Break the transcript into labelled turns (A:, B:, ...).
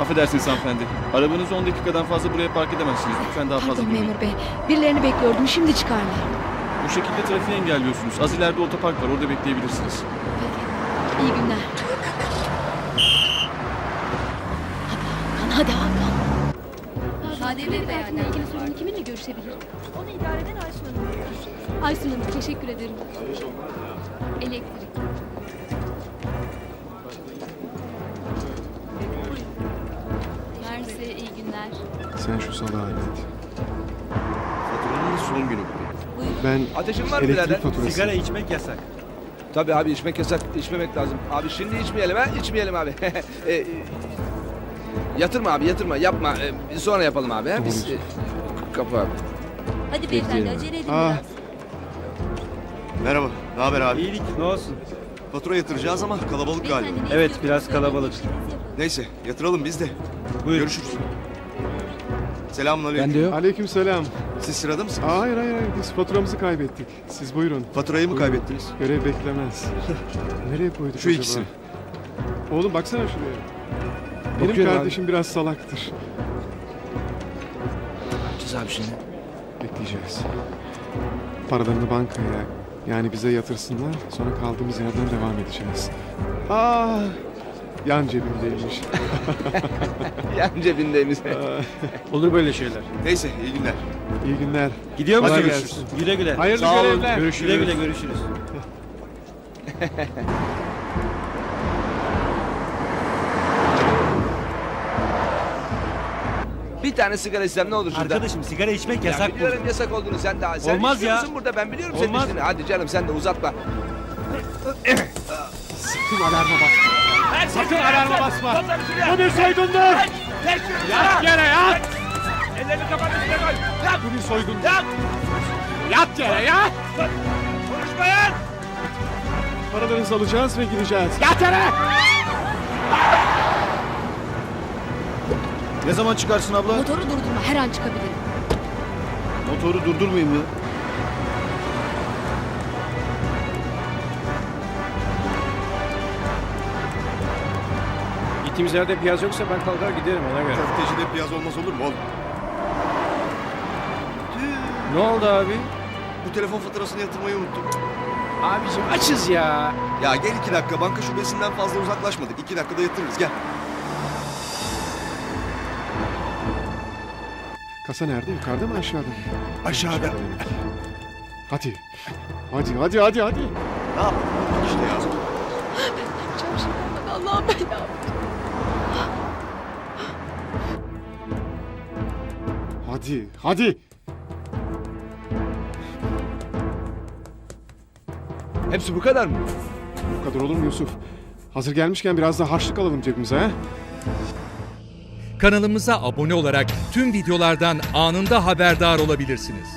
A: Affedersiniz hanımefendi. Arabanızı 10 dakikadan fazla buraya park edemezsiniz. Lütfen daha fazla
B: Pardon
A: durmayın.
B: memur bey. Birilerini bekliyordum. Şimdi çıkarlar.
A: Bu şekilde trafiği engelliyorsunuz. Az ileride otopark var. Orada bekleyebilirsiniz.
B: Peki. İyi günler. Hadi Hakan, hadi Hakan.
C: KDV beyanı.
D: ilgili sorunu kiminle görüşebilirim? Onu idare eden Aysun Hanım. Aysun Hanım teşekkür ederim.
C: Elektrik. Günler.
E: Sen şu salağı hallet.
F: Faturanın son günü.
E: Ben
F: Ateşin var
E: elektrik
F: birader?
E: faturası.
G: Sigara içmek yasak.
F: Tabii abi içmek yasak, içmemek lazım. Abi şimdi içmeyelim ha, içmeyelim abi. E, e, yatırma abi, yatırma, yapma. E, sonra yapalım abi. Ha? Biz, e, kapı abi.
C: Hadi beyefendi acele edin biraz.
H: Merhaba, ne haber abi?
G: İyilik ne olsun.
H: Fatura yatıracağız ama kalabalık galiba.
C: Beyefendi, ne
G: Evet,
C: istiyorsanız
G: biraz
C: söyleyin,
G: kalabalık.
H: Neyse, yatıralım biz de.
G: Buyur.
H: Görüşürüz. Selamünaleyküm.
G: de yok.
E: Aleyküm selam.
H: Siz sırada mısınız?
E: Aa, hayır hayır hayır biz faturamızı kaybettik. Siz buyurun.
H: Faturayı mı
E: Buyurun.
H: kaybettiniz?
E: Görev beklemez. Nereye koyduk
H: Şu
E: acaba?
H: ikisi.
E: Oğlum baksana şuraya. Benim
F: Bakıyorum
E: kardeşim biraz salaktır.
F: Yapacağız abi şimdi.
E: Bekleyeceğiz. Paralarını bankaya yani bize yatırsınlar. Sonra kaldığımız yerden devam edeceğiz. Aa, yan cebimdeymiş.
F: Yan cebindeymiş.
G: Olur böyle şeyler.
H: Neyse, iyi günler.
E: İyi günler.
G: Gidiyor
E: Kolay
G: musunuz?
E: gelsin.
G: Güle güle.
E: Hayırlı
G: Sağ olun.
E: görevler.
G: Görüşürüz. Güle güle görüşürüz.
F: Bir tane sigara istem ne olur şurada?
G: Arkadaşım sigara içmek
F: Ya
G: yasak
F: biliyorum
G: burada.
F: yasak olduğunu sen daha. Sen
G: Olmaz ya.
F: musun burada? Ben biliyorum senin
G: Olmaz.
F: içtiğini. Hadi canım sen de uzatma.
E: Sakın alarma basma. Sakın alarma basma. Bu bir soygundur. Yat yere yat.
F: Ellerini kapat üstüne koy. Yap.
E: Bu bir soygundur.
F: Yap.
E: Yat yere yat.
F: Konuşmayın.
E: Paralarınızı alacağız ve gideceğiz. Yat yere.
A: Ne zaman çıkarsın abla?
B: Motoru durdurma. Her an çıkabilirim.
A: Motoru durdurmayayım mı?
G: Gittiğimiz yerde piyaz yoksa ben kalkar giderim ona göre.
H: Köftecide piyaz olmaz olur mu oğlum?
G: Ne oldu abi?
H: Bu telefon faturasını yatırmayı unuttum.
G: Abicim açız ya.
H: Ya gel iki dakika, banka şubesinden fazla uzaklaşmadık. İki dakikada yatırırız, gel.
E: Kasa nerede? Yukarıda mı aşağıda mı?
H: Aşağıda.
E: Hadi. Hadi hadi hadi hadi.
H: Ne yapalım? İşte ya.
B: Aman Allah'ım ben ne
E: Hadi hadi.
F: Hepsi bu kadar mı?
E: Bu kadar olur mu Yusuf? Hazır gelmişken biraz da harçlık alalım cebimize ha?
I: Kanalımıza abone olarak tüm videolardan anında haberdar olabilirsiniz.